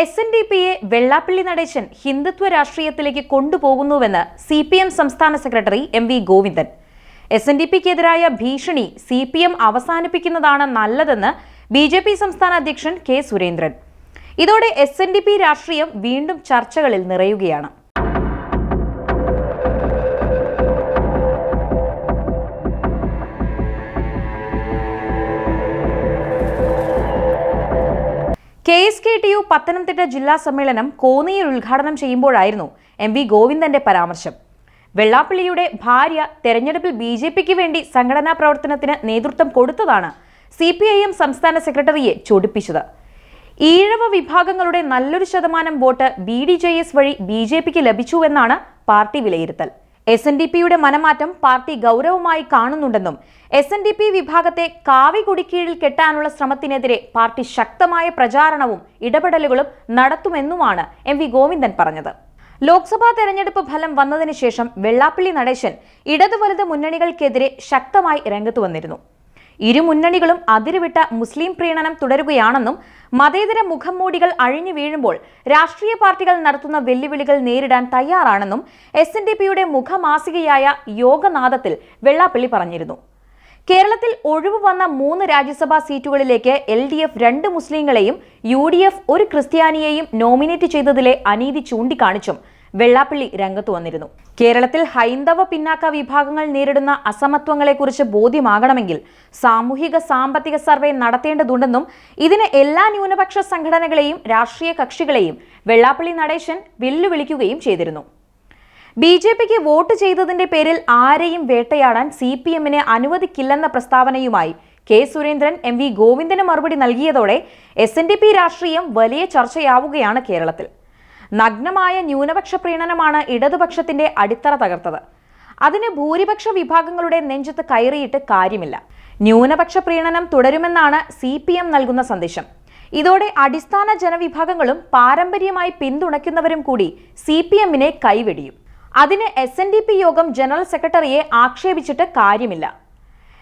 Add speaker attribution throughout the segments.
Speaker 1: S N D പിയെ വെള്ളാപ്പള്ളി നടേശൻ ഹിന്ദുത്വ രാഷ്ട്രീയത്തിലേക്ക് കൊണ്ടുപോകുന്നുവെന്ന് സി പി എം സംസ്ഥാന secretary M V Govindan. S N D പിക്കെതിരായ ഭീഷണി സി പി എം അവസാനിപ്പിക്കുന്നതാണ് നല്ലതെന്ന് ബി ജെ പി സംസ്ഥാന അധ്യക്ഷൻ കെ സുരേന്ദ്രൻ. ഇതോടെ എസ് എൻ ഡി പി രാഷ്ട്രീയം വീണ്ടും ചർച്ചകളിൽ നിറയുകയാണ്. K S K T U Pathanamthitta ജില്ലാ സമ്മേളനം കോന്നിയിൽ ഉദ്ഘാടനം ചെയ്യുമ്പോഴായിരുന്നു എം വി ഗോവിന്ദന്റെ പരാമർശം. വെള്ളാപ്പള്ളിയുടെ ഭാര്യ തെരഞ്ഞെടുപ്പിൽ ബി ജെ പിക്ക് വേണ്ടി സംഘടനാ പ്രവർത്തനത്തിന് നേതൃത്വം കൊടുത്തതാണ് സി പി ഐ എം സംസ്ഥാന സെക്രട്ടറിയെ ചൊടിപ്പിച്ചത്. ഈഴവ വിഭാഗങ്ങളുടെ നല്ലൊരു ശതമാനം vote B D J S വഴി ബി ജെ പിക്ക് ലഭിച്ചുവെന്നാണ് പാർട്ടി വിലയിരുത്തൽ. എസ് എൻ ഡി പിയുടെ മനമാറ്റം പാർട്ടി ഗൗരവമായി കാണുന്നുണ്ടെന്നും എസ് എൻ ഡി പി വിഭാഗത്തെ കാവി കുടിക്കീഴിൽ കെട്ടാനുള്ള ശ്രമത്തിനെതിരെ പാർട്ടി ശക്തമായ പ്രചാരണവും ഇടപെടലുകളും നടത്തുമെന്നുമാണ് എം വി ഗോവിന്ദൻ പറഞ്ഞത്. ലോക്സഭാ തെരഞ്ഞെടുപ്പ് ഫലം വന്നതിന് ശേഷം വെള്ളാപ്പള്ളി നടേശൻ ഇടതു വലത് മുന്നണികൾക്കെതിരെ ശക്തമായി രംഗത്തു വന്നിരുന്നു. ഇരു മുന്നണികളും അതിരുവിട്ട മുസ്ലിം പ്രീണനം തുടരുകയാണെന്നും മതേതര മുഖംമൂടികൾ അഴിഞ്ഞു വീഴുമ്പോൾ രാഷ്ട്രീയ പാർട്ടികൾ നടത്തുന്ന വെല്ലുവിളികൾ നേരിടാൻ തയ്യാറാണെന്നും എസ് എൻ ഡി പിയുടെ മുഖമാസികയായ യോഗനാഥത്തിൽ വെള്ളാപ്പള്ളി പറഞ്ഞിരുന്നു. കേരളത്തിൽ ഒഴിവ് വന്ന മൂന്ന് രാജ്യസഭാ സീറ്റുകളിലേക്ക് എൽ ഡി എഫ് രണ്ട് മുസ്ലിങ്ങളെയും യു ഡി എഫ് ഒരു ക്രിസ്ത്യാനിയെയും നോമിനേറ്റ് ചെയ്തതിലെ അനീതി ചൂണ്ടിക്കാണിച്ചും വെള്ളാപ്പള്ളി രംഗത്തു വന്നിരുന്നു. കേരളത്തിൽ ഹൈന്ദവ പിന്നാക്ക വിഭാഗങ്ങൾ നേരിടുന്ന അസമത്വങ്ങളെക്കുറിച്ച് ബോധ്യമാകണമെങ്കിൽ സാമൂഹിക സാമ്പത്തിക സർവേ നടത്തേണ്ടതുണ്ടെന്നും ഇതിന് എല്ലാ ന്യൂനപക്ഷ സംഘടനകളെയും രാഷ്ട്രീയ കക്ഷികളെയും വെള്ളാപ്പള്ളി നടേശൻ വെല്ലുവിളിക്കുകയും ചെയ്തിരുന്നു. ബി ജെ പിക്ക് വോട്ട് ചെയ്തതിന്റെ പേരിൽ ആരെയും വേട്ടയാടാൻ സി പി എമ്മിന് അനുവദിക്കില്ലെന്ന പ്രസ്താവനയുമായി കെ സുരേന്ദ്രൻ എം വി ഗോവിന്ദന് മറുപടി നൽകിയതോടെ എസ് എൻ ഡി പി രാഷ്ട്രീയം വലിയ ചർച്ചയാവുകയാണ് കേരളത്തിൽ. നഗ്നമായ ന്യൂനപക്ഷ പ്രീണനമാണ് ഇടതുപക്ഷത്തിന്റെ അടിത്തറ തകർത്തത്. അതിന് ഭൂരിപക്ഷ വിഭാഗങ്ങളുടെ നെഞ്ചത്ത് കയറിയിട്ട് കാര്യമില്ല. ന്യൂനപക്ഷ പ്രീണനം തുടരുമെന്നാണ് സി പി എം നൽകുന്ന സന്ദേശം. ഇതോടെ അടിസ്ഥാന ജനവിഭാഗങ്ങളും പാരമ്പര്യമായി പിന്തുണയ്ക്കുന്നവരും കൂടി സി പി എമ്മിനെ കൈവെടിയും. അതിന് എസ് എൻ ഡി പി യോഗം ജനറൽ സെക്രട്ടറിയെ ആക്ഷേപിച്ചിട്ട് കാര്യമില്ല.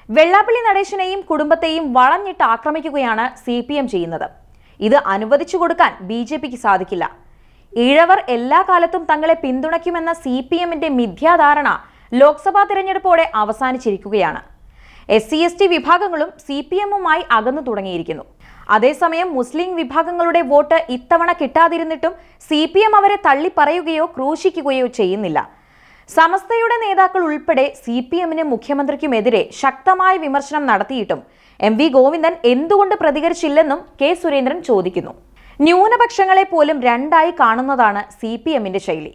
Speaker 1: വെള്ളാപ്പള്ളി നടേശനെയും കുടുംബത്തെയും വളഞ്ഞിട്ട് ആക്രമിക്കുകയാണ് സി പി എം ചെയ്യുന്നത്. ഇത് അനുവദിച്ചു കൊടുക്കാൻ ബി ജെ പിക്ക് സാധിക്കില്ല. ഈഴവർ എല്ലാ കാലത്തും തങ്ങളെ പിന്തുണയ്ക്കുമെന്ന സി പി എമ്മിന്റെ മിഥ്യാധാരണ ലോക്സഭാ തിരഞ്ഞെടുപ്പോടെ അവസാനിച്ചിരിക്കുകയാണ്. എസ് സി എസ് ടി വിഭാഗങ്ങളും സി പി എമ്മുമായി അകന്നു തുടങ്ങിയിരിക്കുന്നു. അതേസമയം മുസ്ലിം വിഭാഗങ്ങളുടെ വോട്ട് ഇത്തവണ കിട്ടാതിരുന്നിട്ടും സി പി എം അവരെ തള്ളിപ്പറയുകയോ ക്രൂശിക്കുകയോ ചെയ്യുന്നില്ല. സമസ്തയുടെ നേതാക്കൾ ഉൾപ്പെടെ സി പി എമ്മിനും മുഖ്യമന്ത്രിക്കുമെതിരെ ശക്തമായ വിമർശനം നടത്തിയിട്ടും എം വി ഗോവിന്ദൻ എന്തുകൊണ്ട് പ്രതികരിച്ചില്ലെന്നും കെ സുരേന്ദ്രൻ ചോദിക്കുന്നു. ന്യൂനപക്ഷങ്ങളെ പോലും രണ്ടായി കാണുന്നതാണ് സി പി എമ്മിന്റെ ശൈലി.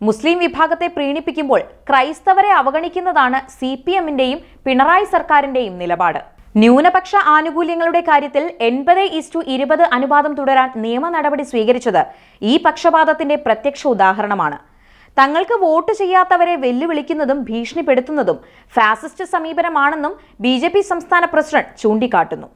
Speaker 1: മുസ്ലിം വിഭാഗത്തെ പ്രീണിപ്പിക്കുമ്പോൾ ക്രൈസ്തവരെ അവഗണിക്കുന്നതാണ് സി പി എമ്മിന്റെയും പിണറായി സർക്കാരിന്റെയും നിലപാട്. ന്യൂനപക്ഷ ആനുകൂല്യങ്ങളുടെ കാര്യത്തിൽ എൺപത് ഈസ്റ്റു ഇരുപത് അനുപാതം തുടരാൻ നിയമ നടപടി സ്വീകരിച്ചത് ഈ പക്ഷപാതത്തിന്റെ പ്രത്യക്ഷ ഉദാഹരണമാണ്. തങ്ങൾക്ക് വോട്ട് ചെയ്യാത്തവരെ വെല്ലുവിളിക്കുന്നതും ഭീഷണിപ്പെടുത്തുന്നതും ഫാസിസ്റ്റ് സമീപനമാണെന്നും ബി സംസ്ഥാന പ്രസിഡന്റ് ചൂണ്ടിക്കാട്ടുന്നു.